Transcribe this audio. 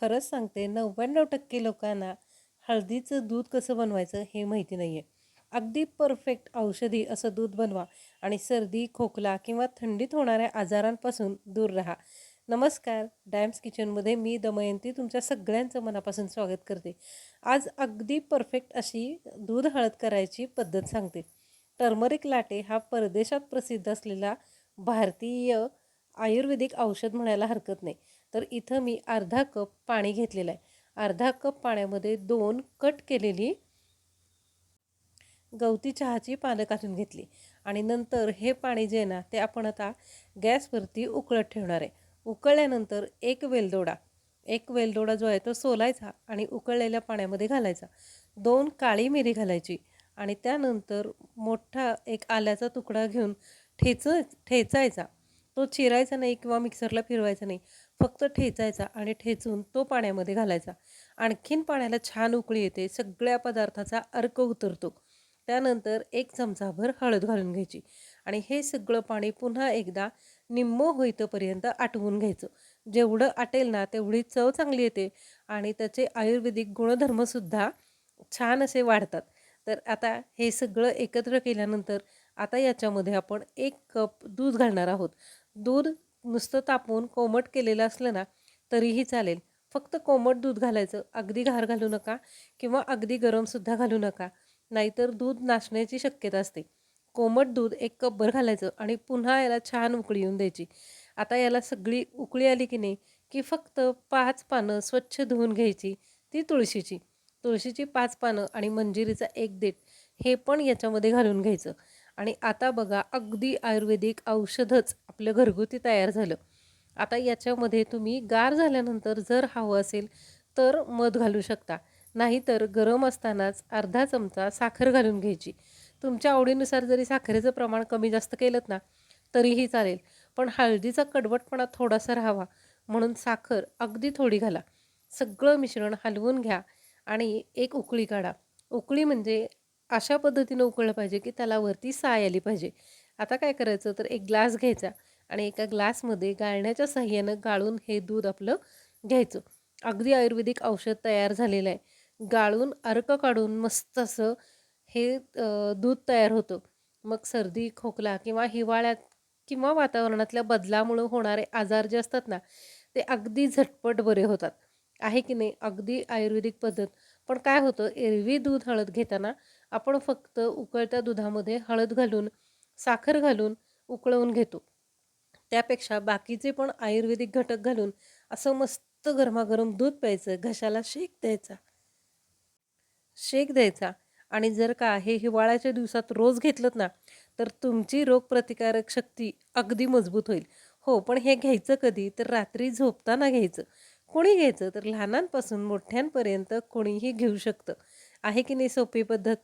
खरंच सांगते नव्याण्णव टक्के लोकांना हळदीचं दूध कसं बनवायचं हे माहिती नाही आहे अगदी परफेक्ट औषधी असं दूध बनवा आणि सर्दी खोकला किंवा थंडीत होणाऱ्या आजारांपासून दूर राहा. नमस्कार डॅम्स किचनमध्ये मी दमयंती तुमच्या सगळ्यांचं मनापासून स्वागत करते. आज अगदी परफेक्ट अशी दूध हळद करायची पद्धत सांगते. टर्मरिक लाटे हा परदेशात प्रसिद्ध असलेला भारतीय आयुर्वेदिक औषध म्हणायला हरकत नाही. तर इथं मी अर्धा कप पाणी घेतलेलं आहे. अर्धा कप पाण्यामध्ये दोन कट केलेली गवती चहाची पानं काढून घेतली. आणि नंतर हे पाणी जे आहे ना ते आपण आता गॅसवरती उकळत ठेवणार आहे. उकळल्यानंतर एक वेलदोडा एक वेलदोडा जो आहे तो सोलायचा आणि उकळलेल्या पाण्यामध्ये घालायचा. दोन काळी मिरी घालायची आणि त्यानंतर मोठा एक आल्याचा तुकडा घेऊन ठेच ठेचायचा. तो चिरायचा नाही किंवा मिक्सरला फिरवायचा नाही. फक्त ठेचायचा आणि ठेचून तो पाण्यामध्ये घालायचा. आणखीन पाण्याला छान उकळी येते सगळ्या पदार्थाचा अर्क उतरतो. त्यानंतर एक चमचाभर हळद घालून घ्यायची आणि हे सगळं पाणी पुन्हा एकदा निम्म होईतपर्यंत आटवून घ्यायचं. जेवढं आटेल ना तेवढी चव चांगली येते आणि त्याचे आयुर्वेदिक गुणधर्मसुद्धा छान असे वाढतात. तर आता हे सगळं एकत्र केल्यानंतर आता याच्यामध्ये आपण एक कप दूध घालणार आहोत. दूध नुसतं तापवून कोमट केलेलं असलं ना तरीही चालेल. फक्त कोमट दूध घालायचं. अगदी घार घालू नका किंवा अगदी गरमसुद्धा घालू नका. नाहीतर दूध नासण्याची शक्यता असते. कोमट दूध एक कपभर घालायचं आणि पुन्हा याला छान उकळी येऊन द्यायची. आता याला सगळी उकळी आली की नाही की फक्त पाच पानं स्वच्छ धुवून घ्यायची ती तुळशीची. तुळशीची पाच पानं आणि मंजिरीचा एक देठ हे पण याच्यामध्ये घालून घ्यायचं. आणि आता बघा अगदी आयुर्वेदिक औषधच आपलं घरगुती तयार झालं. आता याच्यामध्ये तुम्ही गार झाल्यानंतर जर हवं असेल तर मध घालू शकता. नाहीतर गरम असतानाच अर्धा चमचा साखर घालून घ्यायची. तुमच्या आवडीनुसार जरी साखरेचं प्रमाण कमी जास्त केलं ना तरीही चालेल. पण हळदीचा कडवटपणा थोडासा राहावा. म्हणून साखर अगदी थोडी घाला. सगळं मिश्रण हलवून घ्या आणि एक उकळी काढा. उकळी म्हणजे अशा पद्धतीनं उकळलं पाहिजे की त्याला वरती साय आली पाहिजे. आता काय करायचं? तर एक ग्लास घ्यायचा आणि एका ग्लासमध्ये गाळण्याच्या साह्यानं गाळून हे दूध आपलं घ्यायचं. अगदी आयुर्वेदिक औषध तयार झालेलं आहे. गाळून अर्क काढून मस्त असं हे दूध तयार होतं. मग सर्दी खोकला किंवा हिवाळ्यात किंवा वातावरणातल्या बदलामुळं होणारे आजार जे असतात ना ते अगदी झटपट बरे होतात. आहे की नाही? अगदी आयुर्वेदिक पद्धत. पण काय होतं? एरवी दूध हळद घेताना आपण फक्त उकळत्या दुधामध्ये हळद घालून साखर घालून उकळवून घेतो. त्यापेक्षा बाकीचे पण आयुर्वेदिक घटक घालून असं मस्त गरमागरम दूध प्यायचं घशाला शेक द्यायचा. शेक द्यायचा. आणि जर का हे हिवाळ्याच्या दिवसात रोज घेतलं ना तर तुमची रोगप्रतिकारक शक्ती अगदी मजबूत होईल. हो पण हे घ्यायचं कधी? तर रात्री झोपताना घ्यायचं. कोणी घ्यायचं? तर लहानांपासून मोठ्यांपर्यंत कोणीही घेऊ शकतं. आहे की नाही सोपी पद्धत?